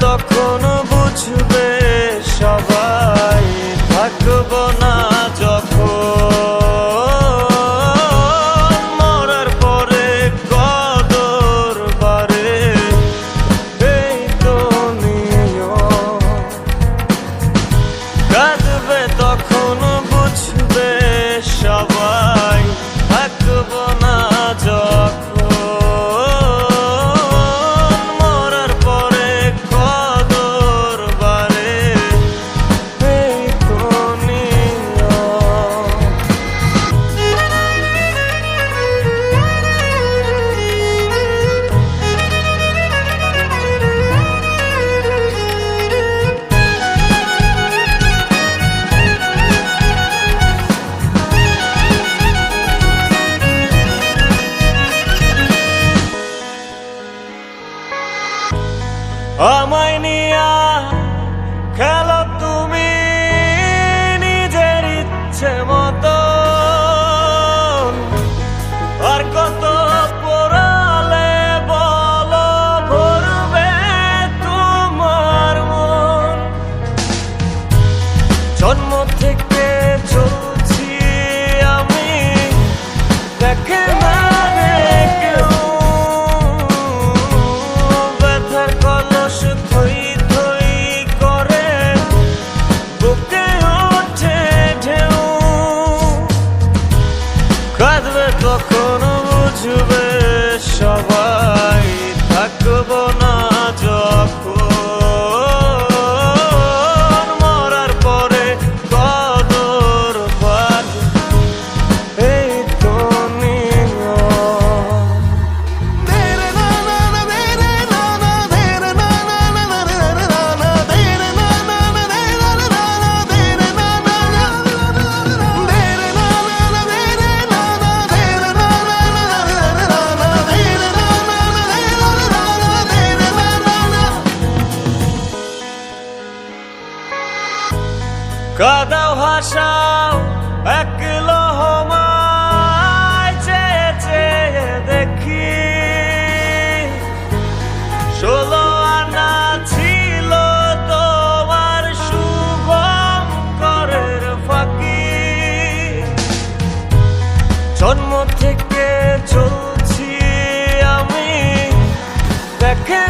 তখন বুঝবে А моя глоток কাদাও হাসাও একলো দেখি। ষোলো আনা ছিল তোমার শুভম করের ফাঁকি। জন্ম থেকে চলছি আমি, দেখে